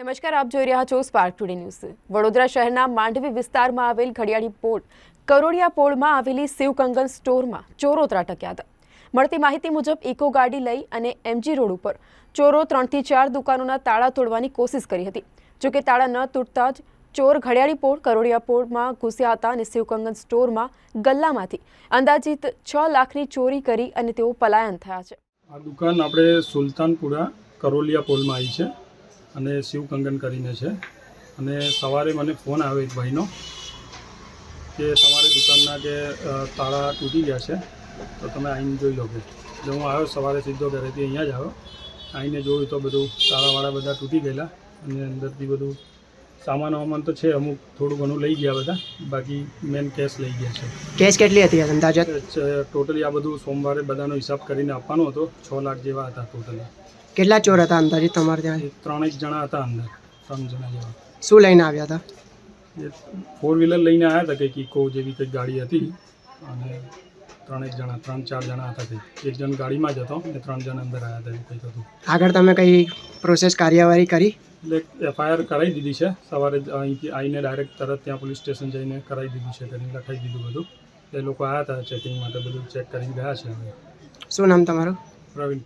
નમસ્કાર, આપ જોઈ રહ્યા છો સ્પાર્ક ટુડે ન્યૂઝ વડોદરા શહેરના માંડવી વિસ્તારમાં આવેલ ઘડિયાળી પોળ, કરોડિયા પોળમાં આવેલી શિવકંગન સ્ટોરમાં ચોરો ત્રાટક્યા હતા. મળતી માહિતી મુજબ, ઇકો ગાડી લઈ અને એમજી રોડ ઉપર ચોરો ત્રણથી ચાર દુકાનોના તાળા તોડવાની કોશિશ કરી હતી. જોકે તાળા ન તૂટતા જ ચોર ઘડિયાળી પોળ, કરોડિયા પોળમાં ઘૂસ્યા હતા અને શિવકંગન સ્ટોરમાં ગલ્લામાંથી અંદાજિત છ લાખની ચોરી કરી અને તેઓ પલાયન થયા છે. આ દુકાન આપણે સુલતાનપુરા કરોલિયા પોલમાં આવી છે. અને શિવ કંગન કરીને છે. અને સવારે મને ફોન આવ્યો એક ભાઈનો કે તમારી દુકાનના કે તાળા તૂટી ગયા છે તો તમે આવીને જોઈ લો કે એટલે હું આવ્યો સવારે સીધો ઘરેથી અહીંયા જ આવ્યો. આવીને જોયું તો બધું તાળાવાળા બધા તૂટી ગયેલા અને અંદરથી બધું સામાન વામાન તો છે અમુક થોડું ઘણું લઈ ગયા બધા બાકી મેન કેશ લઈ ગયા છે. કેશ કેટલી હતી અંદાજે? ટોટલી આ બધું સોમવારે બધાનો હિસાબ કરીને આપવાનો હતો છ લાખ જેવા હતા ટોટલી. કેટલા ચોર હતા અંદાજિત તમારે ત્યાં? ત્રણ ત્રણેક જણા હતા અંદર ત્રણ જણા જેવા. શું લઈને આવ્યા હતા? ફોર વ્હીલર લઈને આવ્યા હતા કંઈક ઇકો જેવી કંઈક ગાડી હતી. અને ત્રણેક જણા ત્રણ ચાર જણા હતા કંઈક. એક જણ ગાડીમાં જ હતો અને ત્રણ જણ અંદર આવ્યા હતા એવું કંઈક હતું. આગળ તમે કઈ પ્રોસેસ કાર્યવાહી કરી? એટલે એફઆઈઆર કરાવી દીધી છે. સવારે અહીંથી આવીને ડાયરેક્ટ તરત ત્યાં પોલીસ સ્ટેશન જઈને કરાવી દીધું છે કરીને લખાઈ દીધું બધું. એ લોકો આવ્યા હતા ચેકિંગ માટે બધું ચેક કરીને ગયા છે શું નામ તમારું? પ્રવીણ.